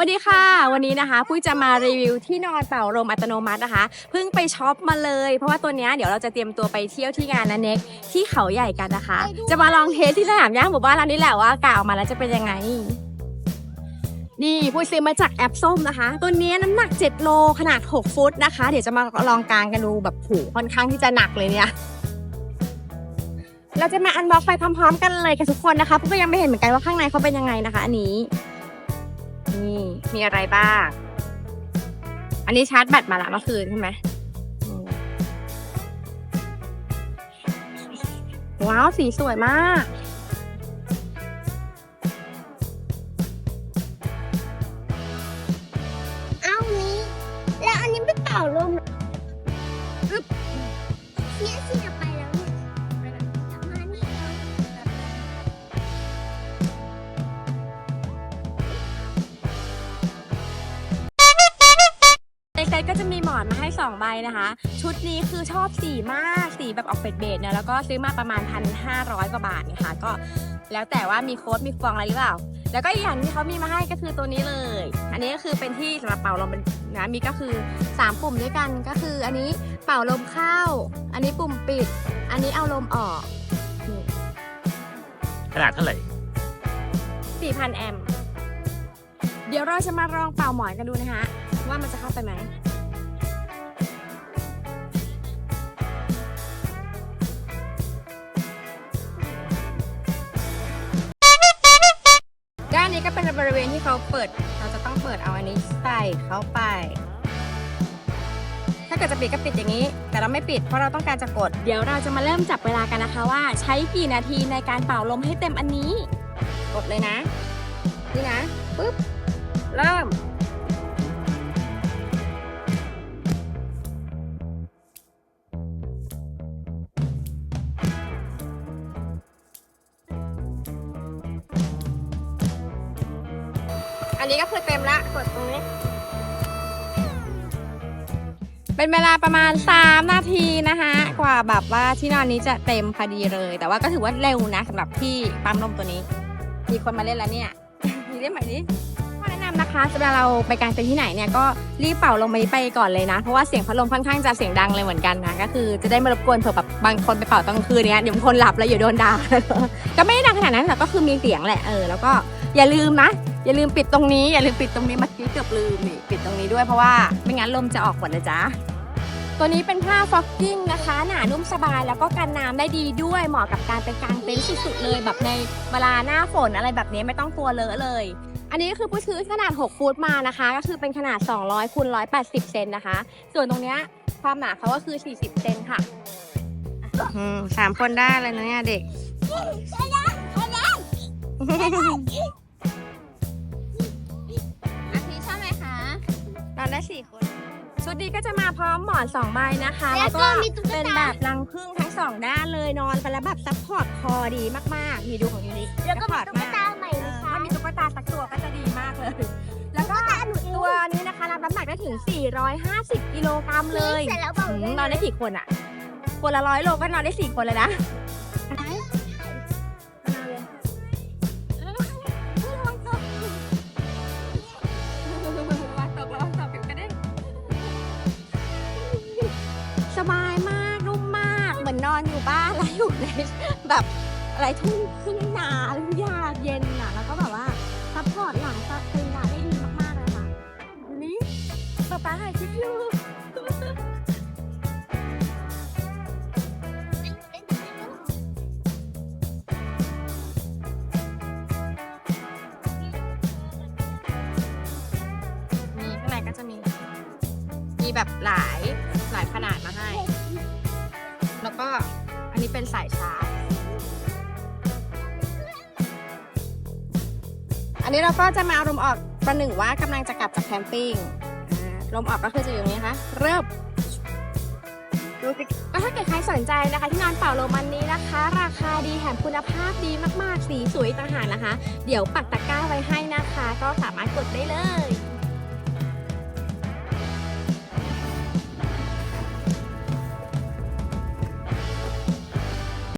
วันนี้นะคะปุ้ยจะมารีวิวที่นอนเป่าลมอัตโนมัตินะคะ เพิ่งไปช็อปมาเลย เพราะว่าตัวเนี้ยเดี๋ยวเราจะเตรียมตัวไปเที่ยวที่งานนันเน็กที่เขาใหญ่กันนะคะ จะมาลองเทสที่สนามย่างหมู่บ้านเรานี่แหละว่ากาออกมาแล้วจะเป็นยังไง นี่ปุ้ยซื้อมาจากแอปส้มนะคะ ตัวเนี้ยน้ำหนัก 7 โลขนาด 6 ฟุตนะคะ เดี๋ยวจะมาลองกางกันดูแบบผูค่อนข้างที่จะหนักเลยเนี่ยเราจะมาอันบ็อกไปพร้อมๆ กันเลยกับทุกคนนะคะปุ้ยก็ยังไม่เห็นเหมือนกันว่าข้างในเขาเป็นยังไงนะคะ อันนี้ นี่มีอะไรบ้าง อันนี้ชาร์จแบตมาละเมื่อคืนใช่ไหมว้าว สีสวยมาก เอานี้ แล้วอันนี้ไปเป่าลม ก็จะมีหมอนมาให้ 2 ใบนะคะ ชุดนี้คือชอบสีมากสีแบบออกเป็ดเบดเนี่ยแล้วก็ซื้อมาประมาณ 1,500 กว่าบาทนะคะก็แล้วแต่ว่ามีโค้ดมีฟองอะไรหรือเปล่า แล้วก็อีกอย่างที่เขามีมาให้ก็คือตัวนี้เลย อันนี้ก็คือเป็นที่สำหรับเป่าลมเป็นนะมีก็คือ 3 ปุ่มด้วยกันก็คือ อันนี้เป่าลมเข้า อันนี้ปุ่มปิด อันนี้เอาลมออกนี่ขนาดเท่าไหร่4,000แอมป์เดี๋ยวเราจะมาลองเป่าหมอนกันดูนะคะว่ามันจะเข้าไปไหม นี้ก็เป็นบริเวณที่เขาเปิด เราจะต้องเปิดเอาอันนี้ใส่เข้าไป ถ้าเกิดจะปิดก็ปิดอย่างนี้ แต่เราไม่ปิดเพราะเราต้องการจะกด เดี๋ยวเราจะมาเริ่มจับเวลากันนะคะว่า ใช้กี่นาทีในการเป่าลมให้เต็มอันนี้ กดเลยนะ นี่นะ ปึ๊บ เริ่ม อันนี้ก็คือเต็มละกดตรงนี้ เป็นเวลาประมาณ 3 นาทีนะคะกว่าแบบว่าที่นอนนี้จะเต็มพอดีเลย แต่ว่าก็ถือว่าเร็วนะสำหรับที่ปั๊มลมตัวนี้ มีคนมาเล่นแล้วเนี่ย มีเล่นใหม่ดิข้อแนะนำนะคะสำหรับเราไปกางเต็นท์ที่ไหนเนี่ยก็รีบเป่าลมไปไปก่อนเลยนะ เพราะว่าเสียงพัดลมค่อนข้างจะเสียงดังเลยเหมือนกันนะ ก็คือจะได้ไม่รบกวนเผื่อแบบบางคนไปเป่าตอนกลางคืนเนี้ยเดี๋ยวบางคนหลับแล้วอยู่โดนด่า ก็ไม่ได้ดังขนาดนั้นแต่ก็คือมีเสียงแหละเออแล้วก็อย่าลืมนะ อย่าลืมปิดตรงนี้ อย่าลืมปิดตรงนี้เมื่อกี้เกือบลืมนี่ปิดตรงนี้ด้วยเพราะว่าไม่งั้นลมจะออกหมดนะจ๊ะตัวนี้เป็นผ้าฟอกกิ้งนะคะ หนานุ่มสบายแล้วก็กันน้ำได้ดีด้วยเหมาะกับการไปกางเต็นท์สุดๆเลยแบบในเวลาหน้าฝนอะไรแบบนี้ไม่ต้องกลัวเลอะเลย อันนี้ก็คือผู้ซื้อขนาด 6 ฟุตมานะคะ ก็คือเป็นขนาด 200คูณ180 เซนนะคะ ส่วนตรงเนี้ยความหนาเขาก็คือ 40 เซนค่ะอืมสามคนได้เลยนะเนี่ยเด็ก อนได้สี่คน ชุดนี้ก็จะมาพร้อมหมอนสองใบนะคะ แล้แล้ววก็ก็มีตุ๊กตา เป็นแบบรังผึ้งทั้งสองด้านเลยนอนไปแล้วแบบซัพพอร์ตคอดีมากๆ มีดูของยูนิแล้วก็ซัพพมีอร์ตตุ๊กมากตาใหม่เอนะอคะถ้ามีตุ๊กตาสักตัวก็จะดีมากเลย แล้วก็ตุ๊กตาหนูเองตัวนี้นะคะรับน้ำหนักได้ถึง 450 กิโลกรัมเลย เสร็จแล้วเป่าอืมได้นอนได้กี่คนอะคนละร้อยโลก็นอนได้สี่คนเลยนะ อนอยู่บ้านแล้วอยู่ในแบบอะไรทุ่งครึ่งนาทุ่งหญ้าเย็นอะ แล้วก็แบบว่าซัพพอร์ตหลังซัพตึงดาได้ดีมากๆเลยค่ะนี่ป๊าป๊าถ่ายคลิปอยู่นี่ข้างในก็จะมี มีแบบหลายหลายขนาดมาให้ แล้วก็ นนี้เป็นสายชาร์จ อันนี้เราก็จะมาเอาลมออกประหนึ่งว่ากำลังจะกลับจากแคมปิ้งอ่าลมออกก็คือจะอยู่นี้นะคะ เริ่มดูสิก็ถ้าเกิดใครสนใจนะคะ ที่นอนเป่าลมอันนี้นะคะ ราคาดีแถมคุณภาพดีมากๆ สีสวยต่างหากนะคะ เดี๋ยวปักตะกร้าไว้ให้นะคะ ก็สามารถกดได้เลย